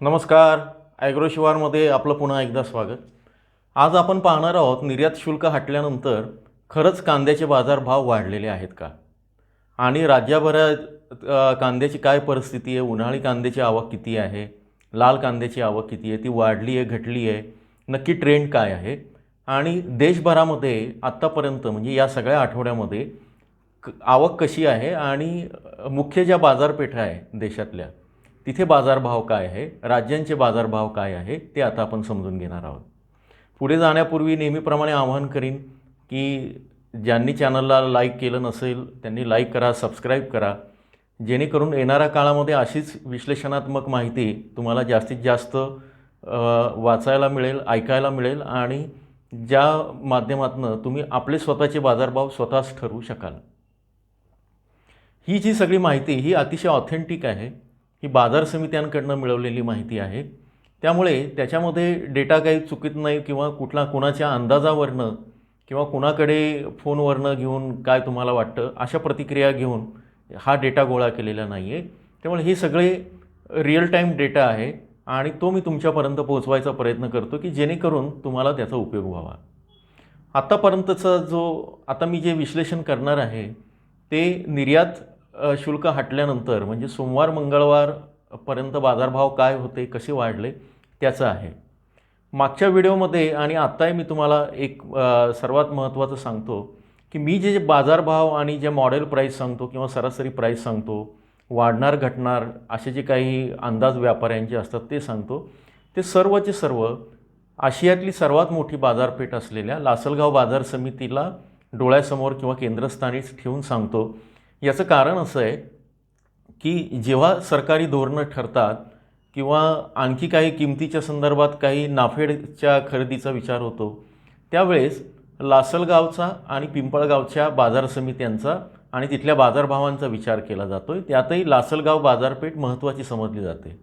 नमस्कार. ॲग्रो शिवारमध्ये आपलं पुन्हा एकदा स्वागत. आज आपण पाहणार आहोत निर्यात शुल्क हटल्यानंतर खरंच कांद्याचे बाजारभाव वाढलेले आहेत का? आणि राज्यभरात कांद्याची काय परिस्थिती आहे? उन्हाळी कांद्याची आवक किती आहे? लाल कांद्याची आवक किती आहे? ती वाढली आहे घटली आहे? नक्की ट्रेंड काय आहे? आणि देशभरामध्ये आत्तापर्यंत म्हणजे या सगळ्या आठवड्यामध्ये क आवक कशी आहे? आणि मुख्य ज्या बाजारपेठा आहे देशातल्या तिथे बाजारभाव काय आहे? राज्यांचे बाजारभाव काय आहे? ते आता आपण समजून घेणार आहोत. पुढे जाण्यापूर्वी नेहमीप्रमाणे आवाहन करीन की ज्यांनी चॅनलला लाईक केलं नसेल त्यांनी लाईक करा सबस्क्राईब करा. जेणेकरून येणाऱ्या काळामध्ये अशीच विश्लेषणात्मक माहिती तुम्हाला जास्तीत जास्त वाचायला मिळेल ऐकायला मिळेल आणि ज्या माध्यमातून तुम्ही आपले स्वतःचे बाजारभाव स्वतःच ठरवू शकाल. ही जी सगळी माहिती ही अतिशय ऑथेंटिक आहे. ही बाजार समित्यांकडनं मिळवलेली माहिती आहे. त्यामुळे त्याच्यामध्ये डेटा काही चुकीत नाही किंवा कुठला कुणाच्या अंदाजावरनं किंवा कुणाकडे फोनवरनं घेऊन काय तुम्हाला वाटतं अशा प्रतिक्रिया घेऊन हा डेटा गोळा केलेला नाही आहे त्यामुळे हे सगळे रिअल टाईम डेटा आहे आणि तो मी तुमच्यापर्यंत पोहोचवायचा प्रयत्न करतो की जेणेकरून तुम्हाला त्याचा उपयोग व्हावा. आत्तापर्यंतचा जो आता मी जे विश्लेषण करणार आहे ते निर्यात शुल्क हटल्यानंतर म्हणजे सोमवार मंगळवारपर्यंत बाजारभाव काय होते कसे वाढले त्याचं आहे. मागच्या व्हिडिओमध्ये आणि आत्ताही मी तुम्हाला एक सर्वात महत्त्वाचं सांगतो की मी जे बाजारभाव आणि जे मॉडेल प्राईस सांगतो किंवा सरासरी प्राईस सांगतो वाढणार घटणार असे जे काही अंदाज व्यापाऱ्यांचे असतात ते सांगतो ते सर्वचे सर्व आशियातली सर्वात मोठी बाजारपेठ असलेल्या लासलगाव बाजार समितीला डोळ्यासमोर किंवा केंद्रस्थानी ठेवून सांगतो याचं कारण असं आहे की जेव्हा सरकारी धोरणं ठरतात किंवा आणखी काही किमतीच्या संदर्भात काही नाफेडच्या खरेदीचा विचार होतो त्यावेळेस लासलगावचा आणि पिंपळगावच्या बाजार समित्यांचा आणि तिथल्या बाजारभावांचा विचार केला जातो आहे त्यातही लासलगाव बाजारपेठ महत्त्वाची समजली जाते.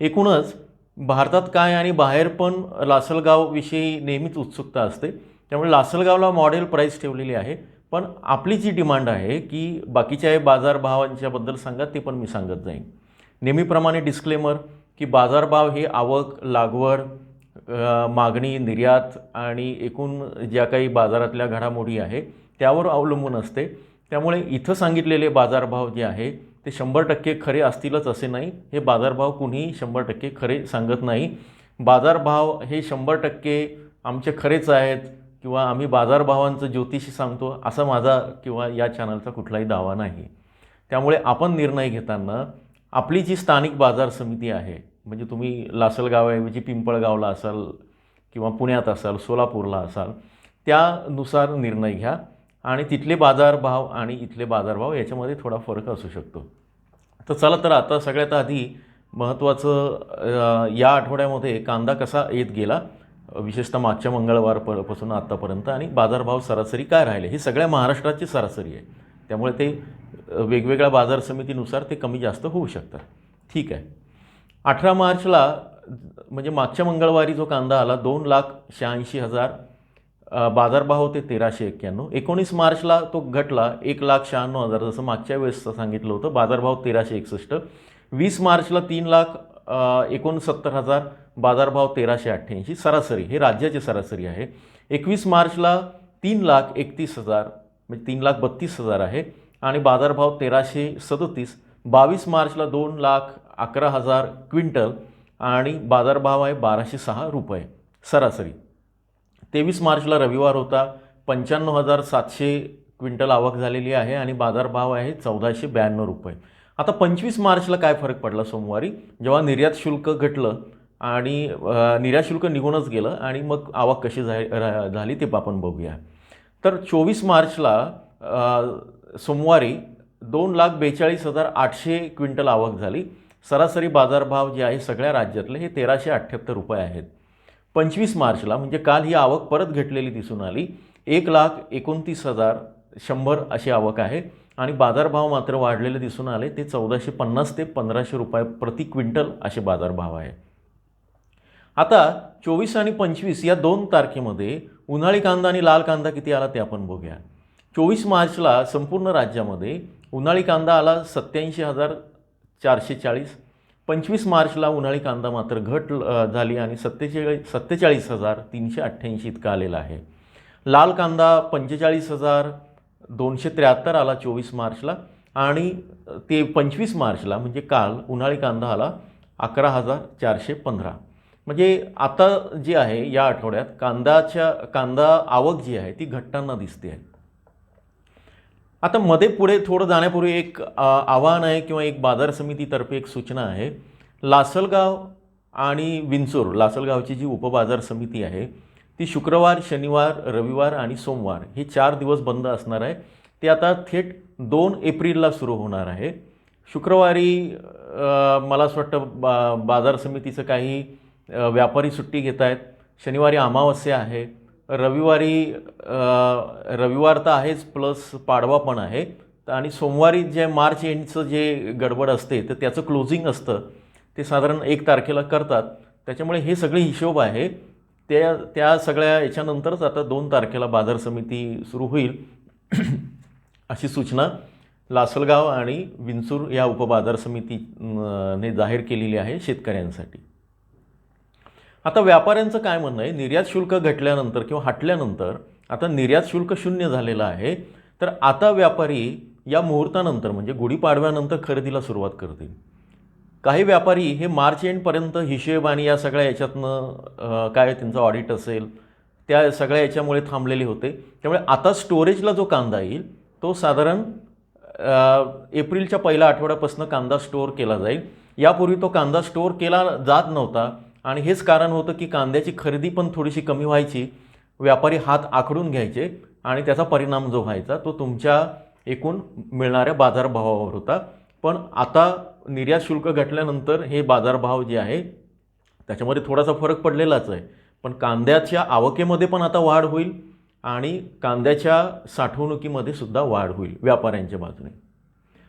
एकूणच भारतात काय आणि बाहेर पण लासलगावविषयी नेहमीच उत्सुकता असते. त्यामुळे लासलगावला मॉडेल प्राईस ठेवलेली आहे. पण आपली जी डिमांड आहे की बाकीच्या बाजारभावांच्याबद्दल सांगा ते पण मी सांगत जाईन नेहमीप्रमाणे डिस्क्लेमर की बाजारभाव हे आवक लागवड मागणी निर्यात आणि एकूण ज्या काही बाजारातल्या घडामोडी आहे त्यावर अवलंबून असते. त्यामुळे इथं सांगितलेले बाजारभाव जे आहे ते शंभर टक्के खरे असतीलच असे नाही. हे बाजारभाव कुणीही शंभर टक्के खरे सांगत नाही. बाजारभाव हे शंभर टक्के आमचे खरेच आहेत. किंवा आम्ही बाजारभावांचं ज्योतिषी सांगतो असा माझा किंवा या चॅनलचा कुठलाही दावा नाही. त्यामुळे आपण निर्णय घेताना आपली जी स्थानिक बाजार समिती आहे म्हणजे तुम्ही लासलगावऐवजी पिंपळगावला असाल किंवा पुण्यात असाल सोलापूरला असाल त्यानुसार निर्णय घ्या आणि तिथले बाजारभाव आणि इथले बाजारभाव याच्यामध्ये थोडा फरक असू शकतो. तर चला तर आता सगळ्यात आधी महत्त्वाचं या आठवड्यामध्ये कांदा कसा येत गेला विशेषतः मागच्या मंगळवारपासून आत्तापर्यंत आणि बाजारभाव सरासरी काय राहिले? हे सगळ्या महाराष्ट्राची सरासरी आहे. त्यामुळे ते वेगवेगळ्या बाजार समितीनुसार ते कमी जास्त होऊ शकतात. ठीक आहे. अठरा मार्चला म्हणजे मागच्या मंगळवारी जो कांदा आला दोन लाख शहाऐंशी हजार बाजारभाव होते तेराशे एक्क्याण्णव. एकोणीस मार्चला तो घटला एक लाख शहाण्णव हजार. जसं मागच्या वेळेस सांगितलं होतं बाजारभाव तेराशे एकसष्ट. वीस मार्चला तीन लाख एकोणसत्तर हजार बाजारभाव तेराशे अठ्ठ्याऐंशी सरासरी हे राज्याची सरासरी आहे. एकवीस मार्चला तीन लाख एकतीस हजार म्हणजे तीन लाख बत्तीस हजार आहे. आणि बाजारभाव तेराशे सदतीस बावीस मार्चला दोन लाख अकरा हजार क्विंटल आणि बाजारभाव आहे बाराशे सहा रुपये सरासरी. तेवीस मार्चला रविवार होता पंच्याण्णव हजार सातशे क्विंटल आवक झालेली आहे आणि बाजारभाव आहे चौदाशे ब्याण्णव रुपये. आता पंचवीस मार्चला काय फरक पडला सोमवारी? जेव्हा निर्यात शुल्क घटलं आणि निराशुल्क निघूनच गेलं आणि मग आवक कशी झा झाली ते आपण बघूया. तर चोवीस मार्चला सोमवारी दोन लाख बेचाळीस हजार आठशे क्विंटल आवक झाली. सरासरी बाजारभाव जे आहे सगळ्या राज्यातले हे तेराशे अठ्ठ्याहत्तर रुपये आहेत. पंचवीस मार्चला म्हणजे काल ही आवक परत घटलेली दिसून आली. एक लाख एकोणतीस हजार शंभर अशी आवक आहे आणि बाजारभाव मात्र वाढलेले दिसून आले. ते चौदाशे पन्नास ते पंधराशे रुपये प्रति क्विंटल असे बाजारभाव आहे. आता चोवीस आणि पंचवीस या दोन तारखेमध्ये उन्हाळी कांदा आणि लाल कांदा किती आला ते आपण बघूया. चोवीस मार्चला संपूर्ण राज्यामध्ये उन्हाळी कांदा आला सत्याऐंशी हजार चारशे चाळीस. पंचवीस मार्चला उन्हाळी कांदा मात्र घट झाली आणि सत्तेचाळीस सत्तेचाळीस हजार तीनशे अठ्ठ्याऐंशी इतका आलेला आहे. लाल कांदा पंचेचाळीस हजार दोनशे त्र्याहत्तर आला चोवीस मार्चला आणि ते पंचवीस मार्चला म्हणजे काल उन्हाळी कांदा आला अकरा हजार चारशे पंधरा. म्हणजे आता जी आहे या आठवड्यात कांदाच्या कांदा आवक जी आहे ती घटताना दिसते आहे. आता मध्ये पुढे थोडं जाण्यापूर्वी एक आव्हान आहे किंवा एक बाजार समितीतर्फे एक सूचना आहे. लासलगाव आणि विंचूर लासलगावची जी उपबाजार समिती आहे ती शुक्रवार शनिवार रविवार आणि सोमवार हे चार दिवस बंद असणार आहे. ते आता थेट दोन एप्रिलला सुरू होणार आहे. शुक्रवारी मला असं वाटतं बा बाजार समितीचं काही व्यापारी सुट्टी घेत आहेत. शनिवारी अमावस्या आहे. रविवारी रविवार तर आहेच प्लस पाडवा पण आहे. तर आणि सोमवारी जे मार्च एंडचं जे गडबड असते तर त्याचं क्लोजिंग असतं. ते साधारण एक तारखेला करतात. त्याच्यामुळे हे सगळे हिशोब आहे. त्या त्या सगळ्या याच्यानंतरच आता दोन तारखेला बाजार समिती सुरू होईल. अशी सूचना लासलगाव आणि विंचूर या उपबाजार समिती ने जाहीर केलेली आहे शेतकऱ्यांसाठी. आता व्यापाऱ्यांचं काय म्हणणं आहे? निर्यात शुल्क घटल्यानंतर किंवा हटल्यानंतर आता निर्यात शुल्क शून्य झालेलं आहे. तर आता व्यापारी या मुहूर्तानंतर म्हणजे गुढीपाडव्यानंतर खरेदीला सुरुवात करतील. काही व्यापारी हे मार्च एंडपर्यंत हिशेब आणि या सगळ्या याच्यातनं काय त्यांचं ऑडिट असेल त्या सगळ्या याच्यामुळे थांबलेले होते. त्यामुळे आता स्टोरेजला जो कांदा येईल तो साधारण एप्रिलच्या पहिल्या आठवड्यापासून कांदा स्टोअर केला जाईल. यापूर्वी तो कांदा स्टोअर केला जात नव्हता. आणि हेच कारण होतं की कांद्याची खरेदी पण थोडीशी कमी व्हायची व्यापारी हात आखडून घ्यायचे आणि त्याचा परिणाम जो व्हायचा तो तुमच्या एकूण मिळणाऱ्या बाजारभावावर होता. पण आता निर्यात शुल्क घटल्यानंतर हे बाजारभाव जे आहे त्याच्यामध्ये थोडासा फरक पडलेलाच आहे. पण कांद्याच्या आवकेमध्ये पण आता वाढ होईल आणि कांद्याच्या साठवणुकीमध्ये सुद्धा वाढ होईल व्यापाऱ्यांच्या बाजूने.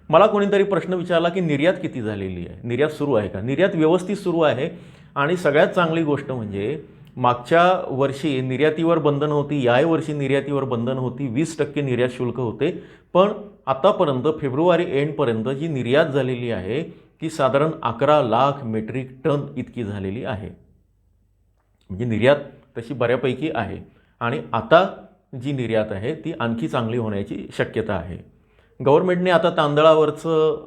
मला कोणीतरी प्रश्न विचारला की निर्यात किती झालेली आहे? निर्यात सुरू आहे का? निर्यात व्यवस्थित सुरू आहे आणि सगळ्यात चांगली गोष्ट म्हणजे मागच्या वर्षी निर्यातीवर बंधन होती याही वर्षी निर्यातीवर बंधन होती वीस टक्के निर्यात शुल्क होते. पण आतापर्यंत फेब्रुवारी एंडपर्यंत जी निर्यात झालेली आहे ती साधारण अकरा लाख मेट्रिक टन इतकी झालेली आहे. म्हणजे निर्यात तशी बऱ्यापैकी आहे. आणि आता जी निर्यात आहे ती आणखी चांगली होण्याची शक्यता आहे. गव्हर्मेंटने आता तांदळावरचं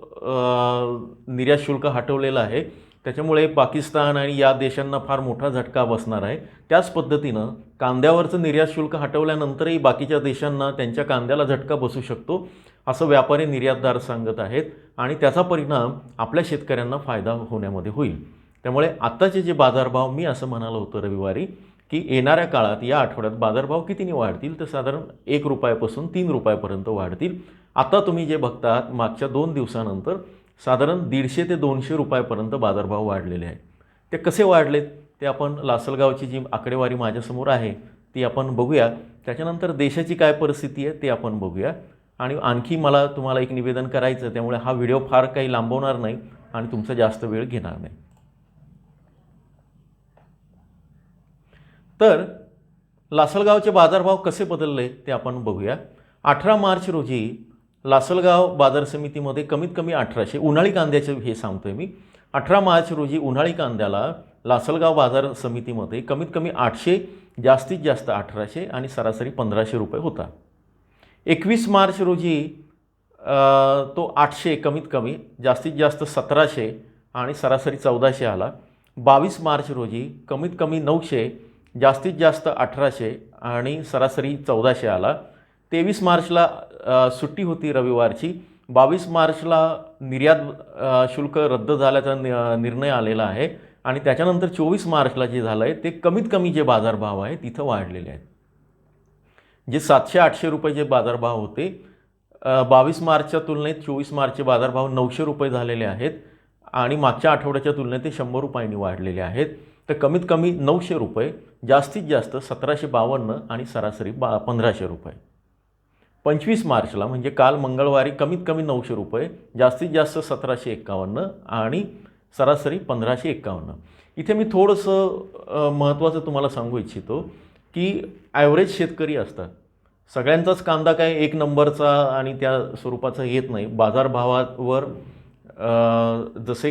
निर्यात शुल्क हटवलेलं आहे. त्याच्यामुळे पाकिस्तान आणि या देशांना फार मोठा झटका बसणार आहे. त्याच पद्धतीनं कांद्यावरचं निर्यात शुल्क हटवल्यानंतरही बाकीच्या देशांना त्यांच्या कांद्याला झटका बसू शकतो असं व्यापारी निर्यातदार सांगत आहेत आणि त्याचा परिणाम आपल्या शेतकऱ्यांना फायदा होण्यामध्ये होईल. त्यामुळे आत्ताचे जे बाजारभाव मी असं म्हणालो होतं रविवारी की येणाऱ्या काळात या आठवड्यात बाजारभाव कितीने वाढतील? तर साधारण एक रुपयापासून तीन रुपयापर्यंत वाढतील. आता तुम्ही जे बघतात मागच्या दोन दिवसानंतर साधारण दीडशे ते दोनशे रुपयापर्यंत बाजारभाव वाढलेले आहेत. ते कसे वाढलेत ते आपण लासलगावची जी आकडेवारी माझ्यासमोर आहे ती आपण बघूया. त्याच्यानंतर देशाची काय परिस्थिती आहे ते आपण बघूया. आणि आणखी मला तुम्हाला एक निवेदन करायचं त्यामुळे हा व्हिडिओ फार काही लांबवणार नाही आणि तुमचा जास्त वेळ घेणार नाही. तर लासलगावचे बाजारभाव कसे बदलले ते आपण बघूया. अठरा मार्च रोजी लासलगाव बाजार समितीमध्ये कमीत कमी अठराशे उन्हाळी कांद्याचे हे सांगतो आहे मी. अठरा मार्च रोजी उन्हाळी कांद्याला लासलगाव बाजार समितीमध्ये कमीत कमी आठशे जास्तीत जास्त अठराशे आणि सरासरी पंधराशे रुपये होता. एकवीस मार्च रोजी तो आठशे कमीत कमी जास्तीत जास्त सतराशे आणि सरासरी चौदाशे आला. बावीस मार्च रोजी कमीत कमी नऊशे जास्तीत जास्त अठराशे आणि सरासरी चौदाशे आला. तेवीस मार्चला सुट्टी होती रविवारची. बावीस मार्चला निर्यात शुल्क रद्द झाल्याचा नि- निर्णय आलेला आहे. आणि त्याच्यानंतर चोवीस मार्चला जे झालं आहे ते कमीत कमी जे बाजारभाव आहे तिथं वाढलेले आहेत. जे सातशे आठशे रुपये जे बाजारभाव होते बावीस मार्चच्या तुलनेत चोवीस मार्चचे बाजारभाव नऊशे रुपये झालेले आहेत. आणि मागच्या आठवड्याच्या तुलनेत ते शंभर रुपयांनी वाढलेले आहेत. तर कमीत कमी नऊशे रुपये जास्तीत जास्त सतराशे बावन्न आणि सरासरी बा पंधराशे रुपये. पंचवीस मार्चला म्हणजे काल मंगळवारी कमीत कमी नऊशे रुपये जास्तीत जास्त सतराशे एक्कावन्न आणि सरासरी पंधराशे एक्कावन्न. इथे मी थोडंसं महत्त्वाचं तुम्हाला सांगू इच्छितो की ॲव्हरेज शेतकरी असतात. सगळ्यांचाच कांदा काय एक नंबरचा आणि त्या स्वरूपाचा येत नाही. बाजारभावावर जसे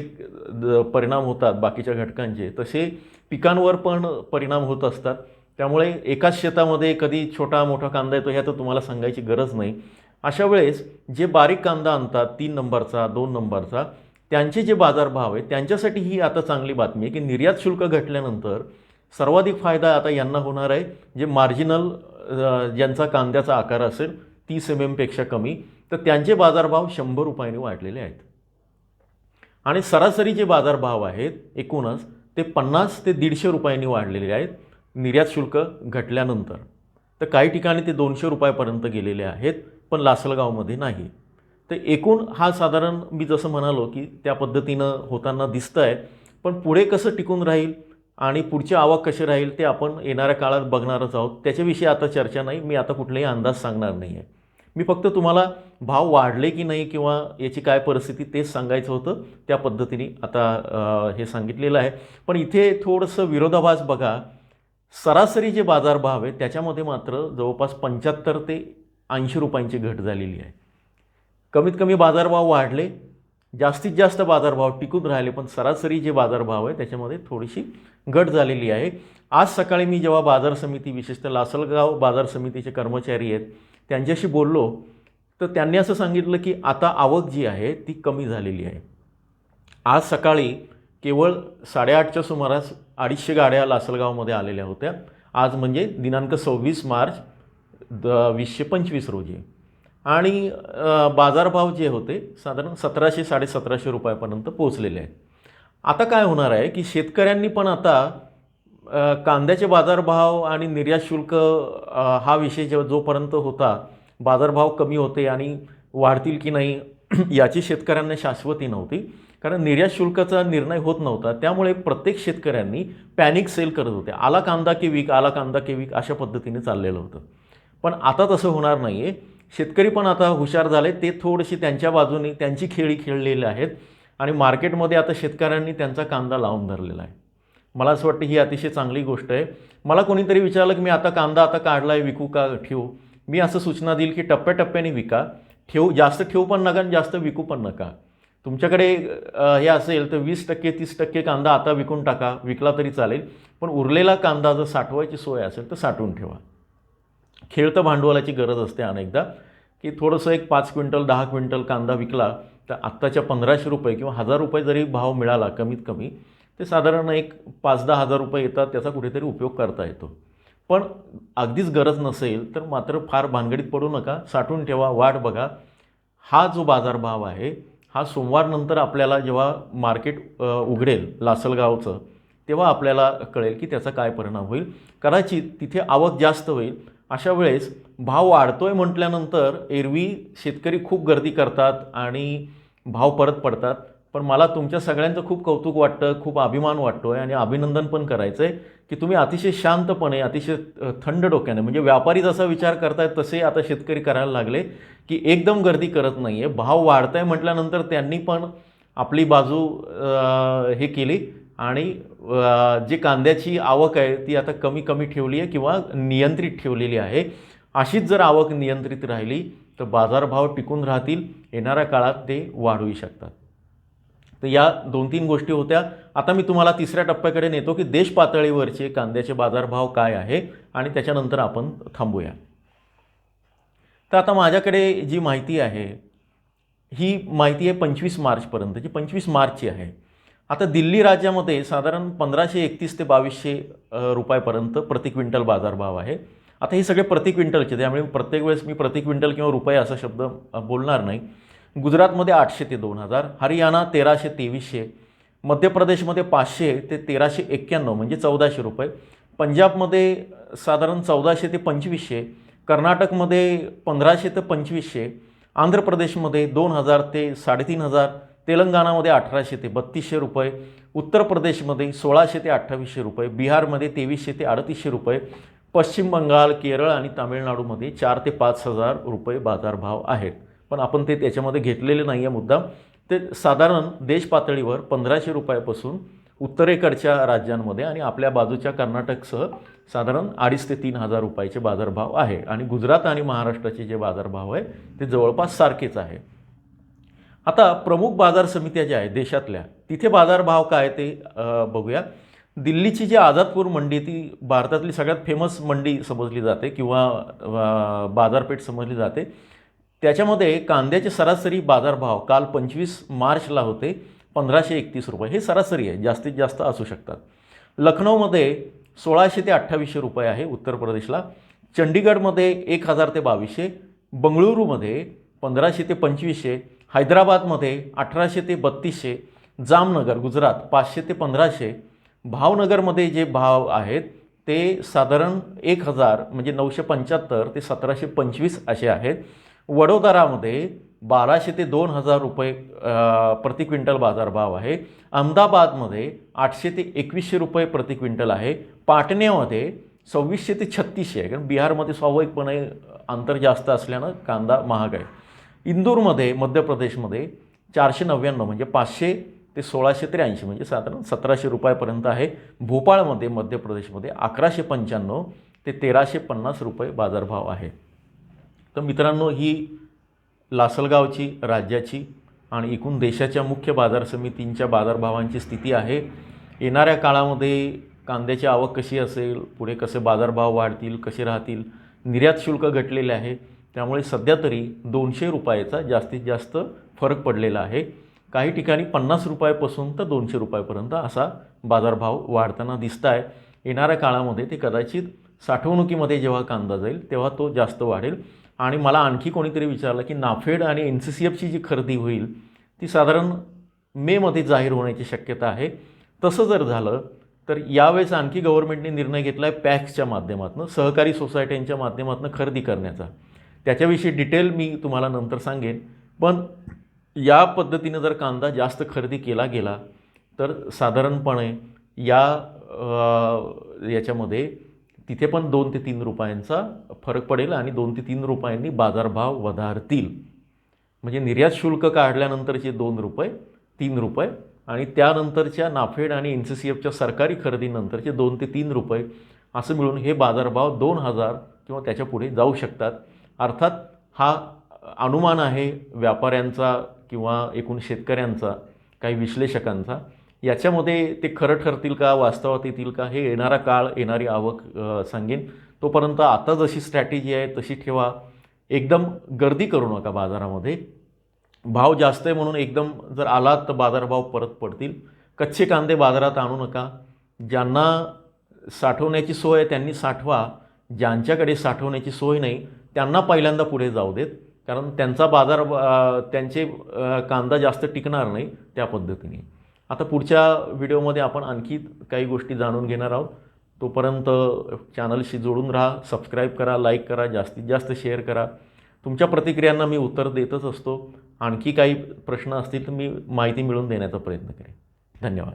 द- परिणाम होतात बाकीच्या घटकांचे तसे पिकांवर पण परिणाम होत असतात. त्यामुळे एकाच शेतामध्ये कधी छोटा मोठा कांदा येतो ह्या तर तुम्हाला सांगायची गरज नाही. अशा वेळेस जे बारीक कांदा आणतात तीन नंबरचा दोन नंबरचा त्यांचे जे बाजारभाव आहे त्यांच्यासाठी ही आता चांगली बातमी आहे की निर्यात शुल्क घटल्यानंतर सर्वाधिक फायदा आता यांना होणार आहे. जे मार्जिनल ज्यांचा कांद्याचा आकार असेल तीस एम एमपेक्षा कमी तर त्यांचे बाजारभाव शंभर रुपयांनी वाढलेले आहेत. आणि सरासरी जे बाजारभाव आहेत एकूणच ते पन्नास ते दीडशे रुपयांनी वाढलेले आहेत. निर्यात शुल्क घटल्यानंतर. तर काही ठिकाणी ते दोनशे रुपयापर्यंत गेलेले आहेत पण लासलगावमध्ये नाही. तर एकूण हा साधारण मी जसं म्हणालो की त्या पद्धतीनं होताना दिसतं आहे पण पुढे कसं टिकून राहील आणि पुढची आवक कशी राहील ते आपण येणाऱ्या काळात बघणारच आहोत. त्याच्याविषयी आता चर्चा नाही मी आता कुठलाही अंदाज सांगणार नाही आहे मी फक्त तुम्हाला भाव वाढले की नाही किंवा याची काय परिस्थिती तेच सांगायचं होतं. त्या पद्धतीने आता हे सांगितलेलं आहे. पण इथे थोडंसं विरोधाभास बघा. सरासरी जे बाजारभाव आहे त्याच्यामध्ये मात्र जवळपास पंच्याहत्तर ते ऐंशी रुपयांची घट झालेली आहे. कमीत कमी बाजारभाव वाढले जास्तीत जास्त बाजारभाव टिकून राहिले पण सरासरी जे बाजारभाव आहे त्याच्यामध्ये थोडीशी घट झालेली आहे. आज सकाळी मी जेव्हा बाजार समिती विशेषतः लासलगाव बाजार समितीचे कर्मचारी आहेत त्यांच्याशी बोललो तर त्यांनी असं सांगितलं की आता आवक जी आहे ती कमी झालेली आहे. आज सकाळी केवळ साडेआठच्या सुमारास अडीचशे गाड्या लासलगावमध्ये आलेल्या होत्या. आज म्हणजे दिनांक सव्वीस मार्च द वीसशे पंचवीस रोजी. आणि बाजारभाव जे होते साधारण सतराशे साडेसतराशे रुपयापर्यंत पोहोचलेले आहेत. आता काय होणार आहे की शेतकऱ्यांनी पण आता कांद्याचे बाजारभाव आणि निर्यात शुल्क हा विषय जेव्हा जोपर्यंत होता बाजारभाव कमी होते आणि वाढतील की नाही याची शेतकऱ्यांना शाश्वती नव्हती. कारण निर्यात शुल्काचा निर्णय होत नव्हता. त्यामुळे प्रत्येक शेतकऱ्यांनी पॅनिक सेल करत होते. आला कांदा की वीक आला कांदा की वीक अशा पद्धतीने चाललेलं होतं. पण आता तसं होणार नाही आहे शेतकरी पण आता हुशार झाले ते थोडीशी त्यांच्या बाजूने त्यांची खेळी खेळलेली आहेत आणि मार्केटमध्ये आता शेतकऱ्यांनी त्यांचा कांदा लावून धरलेला आहे. मला असं वाटतं ही अतिशय चांगली गोष्ट आहे. मला कोणीतरी विचारलं की मी आता कांदा आता काढला आहे विकू का? ठेवू. मी असं सूचना देईल की टप्प्याटप्प्याने विका. ठेवू जास्त ठेवू पण नका आणि जास्त विकू पण नका. तुमच्याकडे हे असेल तर वीस टक्के तीस टक्के कांदा आता विकून टाका. विकला तरी चालेल. पण उरलेला कांदा जर साठवायची सोय असेल तर साठवून ठेवा. खेळतं भांडवलाची गरज असते अनेकदा. की थोडंसं एक पाच क्विंटल दहा क्विंटल कांदा विकला तर आत्ताच्या पंधराशे रुपये किंवा हजार रुपये जरी भाव मिळाला कमीत कमी ते साधारण एक पाच दहा हजार रुपये येतात. त्याचा कुठेतरी उपयोग करता येतो. पण अगदीच गरज नसेल तर मात्र फार भानगडीत पडू नका. साठवून ठेवा. वाट बघा. हा जो बाजारभाव आहे हा सोमवारनंतर आपल्याला जेव्हा मार्केट उघडेल लासलगावचं तेव्हा आपल्याला कळेल की त्याचा काय परिणाम होईल. कदाचित तिथे आवक जास्त होईल. अशा वेळेस भाव वाढतो आहे म्हटल्यानंतर एरवी शेतकरी खूप गर्दी करतात आणि भाव परत पडतात. पण मला तुमच्या सगळ्यांचं खूप कौतुक वाटतं खूप अभिमान वाटतो आहे आणि अभिनंदन पण करायचं आहे की तुम्ही अतिशय शांतपणे अतिशय थंड डोक्याने म्हणजे व्यापारी जसा विचार करतायत तसे आता शेतकरी करायला लागले. की एकदम गर्दी करत नाही आहे भाव वाढत आहे म्हटल्यानंतर त्यांनी पण आपली बाजू हे केली आणि जी कांद्याची आवक आहे ती आता कमी कमी ठेवली आहे किंवा नियंत्रित ठेवलेली आहे. अशीच जर आवक नियंत्रित राहिली तर बाजारभाव टिकून राहतील येणाऱ्या काळात ते वाढूही शकतात. तर या दोन तीन गोष्टी होत्या. आता मी तुम्हाला तिसऱ्या टप्प्याकडे नेतो की देश पातळीवरचे कांद्याचे बाजारभाव काय आहे आणि त्याच्यानंतर आपण थांबूया. तर आता माझ्याकडे जी माहिती आहे ही माहिती आहे पंचवीस मार्चपर्यंतची पंचवीस मार्चची आहे. आता दिल्ली राज्यामध्ये साधारण पंधराशे एकतीस ते बावीसशे रुपयापर्यंत प्रति क्विंटल बाजारभाव आहे. आता हे सगळे प्रति क्विंटलचे त्यामुळे प्रत्येक वेळेस मी प्रति क्विंटल किंवा रुपये असा शब्द बोलणार नाही. गुजरातमध्ये आठशे ते दोन हजार हरियाणा तेराशे तेवीसशे मध्य प्रदेशमध्ये पाचशे ते तेराशे एक्क्याण्णव म्हणजे चौदाशे रुपये. पंजाबमध्ये साधारण चौदाशे ते पंचवीसशे कर्नाटकमध्ये पंधराशे ते पंचवीसशे आंध्र प्रदेशमध्ये दोन हजार ते साडेतीन हजार तेलंगणामध्ये अठराशे ते बत्तीसशे रुपये उत्तर प्रदेशमध्ये सोळाशे ते अठ्ठावीसशे रुपये बिहारमध्ये तेवीसशे ते अडतीसशे रुपये पश्चिम बंगाल केरळ आणि तामिळनाडूमध्ये चार ते पाच हजार रुपये बाजारभाव आहेत. पण आपण ते त्याच्यामध्ये घेतलेले नाही आहे मुद्दा ते साधारण देश पातळीवर पंधराशे रुपयापासून उत्तरेकडच्या राज्यांमध्ये आणि आपल्या बाजूच्या कर्नाटकसह साधारण अडीच ते तीन हजार रुपयाचे बाजारभाव आहे. आणि गुजरात आणि महाराष्ट्राचे जे बाजारभाव आहे ते जवळपास सारखेच आहे. आता प्रमुख बाजार समित्या ज्या आहेत देशातल्या तिथे बाजारभाव काय ते बघूया. दिल्लीची जी आझादपूर मंडी ती भारतातली सगळ्यात फेमस मंडी समजली जाते किंवा बाजारपेठ समजली जाते. त्याच्यामध्ये कांद्याचे सरासरी बाजारभाव काल पंचवीस मार्चला होते. पंधराशे एकतीस रुपये. हे सरासरी आहे. जास्तीत जास्त असू शकतात. लखनौमध्ये सोळाशे ते अठ्ठावीसशे रुपये आहे उत्तर प्रदेशला. चंडीगडमध्ये एक हजार ते बावीसशे. बंगळुरूमध्ये पंधराशे ते पंचवीसशे. हैदराबादमध्ये अठराशे ते बत्तीसशे. जामनगर गुजरात पाचशे ते पंधराशे. भावनगरमध्ये जे भाव आहेत ते साधारण एक हजार म्हणजे नऊशे पंच्याहत्तर ते सतराशे पंचवीस असे आहेत. वडोदरामध्ये बाराशे ते दोन हजार रुपये प्रति क्विंटल बाजारभाव आहे. अहमदाबादमध्ये आठशे ते एकवीसशे रुपये प्रति क्विंटल आहे. पाटण्यामध्ये सव्वीसशे ते छत्तीसशे आहे. कारण बिहारमध्ये स्वाभाविकपणे अंतर जास्त असल्यानं कांदा महाग आहे. इंदूरमध्ये मध्य प्रदेशमध्ये चारशे नव्याण्णव म्हणजे पाचशे ते सोळाशे त्र्याऐंशी म्हणजे साधारण सतराशे रुपयापर्यंत आहे. भोपाळमध्ये मध्य प्रदेशमध्ये अकराशे पंच्याण्णव ते तेराशे पन्नास रुपये बाजारभाव आहे. तर मित्रांनो ही लासलगावची राज्याची आणि एकूण देशाच्या मुख्य बाजार समितींच्या बाजारभावांची स्थिती आहे. येणाऱ्या काळामध्ये कांद्याची आवक कशी असेल पुढे कसे बाजारभाव वाढतील कसे राहतील निर्यात शुल्क घटलेले आहे. त्यामुळे सध्या तरी दोनशे रुपयाचा जास्तीत जास्त फरक पडलेला आहे. काही ठिकाणी पन्नास रुपयापासून तर दोनशे रुपयापर्यंत असा बाजारभाव वाढताना दिसत आहे येणाऱ्या काळामध्ये ते कदाचित साठवणुकीमध्ये जेव्हा कांदा जाईल तेव्हा तो जास्त वाढेल. आणि मला आणखी कोणीतरी विचारलं की नाफेड आणि एन सी सी एफची जी खरेदी होईल ती साधारण मेमध्ये जाहीर होण्याची शक्यता आहे. तसं जर झालं तर यावेळेस आणखी गव्हर्नमेंटने निर्णय घेतला आहे पॅक्सच्या माध्यमातून सहकारी सोसायट्यांच्या माध्यमातून खरेदी करण्याचा. त्याच्याविषयी डिटेल मी तुम्हाला नंतर सांगेन. पण या पद्धतीनं जर कांदा जास्त खरेदी केला गेला तर साधारणपणे या याच्यामध्ये तिथे पण दोन ते तीन रुपयांचा फरक पडेल आणि दोन ते तीन रुपयांनी बाजारभाव वधारतील. म्हणजे निर्यात शुल्क काढल्यानंतरचे दोन रुपये तीन रुपये आणि त्यानंतरच्या नाफेड आणि एन सी सी एफच्या सरकारी खरेदीनंतरचे दोन ते तीन रुपये असं मिळून हे बाजारभाव दोन हजार किंवा त्याच्या पुढे जाऊ शकतात. अर्थात हा अनुमान आहे व्यापाऱ्यांचा किंवा एकूण शेतकऱ्यांचा काही विश्लेषकांचा. याच्यामध्ये ते खरं ठरतील का वास्तवात येतील का हे येणारा काळ येणारी आवक सांगेन. तोपर्यंत आता जशी स्ट्रॅटेजी आहे तशी ठेवा. एकदम गर्दी करू नका बाजारामध्ये. भाव जास्त आहे म्हणून एकदम जर आलात तर बाजारभाव परत पडतील. कच्चे कांदे बाजारात आणू नका. ज्यांना साठवण्याची सोय आहे त्यांनी साठवा. ज्यांच्याकडे साठवण्याची सोय नाही त्यांना पहिल्यांदा पुढे जाऊ देत. कारण त्यांचा बाजार त्यांचे कांदा जास्त टिकणार नाही त्या पद्धतीने. आता पुढच्या व्हिडिओमध्ये आपण आणखी काही गोष्टी जाणून घेणार आहोत. तोपर्यंत चॅनलशी जोडून राहा सबस्क्राईब करा लाईक करा जास्तीत जास्त शेअर करा. तुमच्या प्रतिक्रियांना मी उत्तर देतच असतो. आणखी काही प्रश्न असतील तर मी माहिती मिळवून देण्याचा प्रयत्न करेन. धन्यवाद.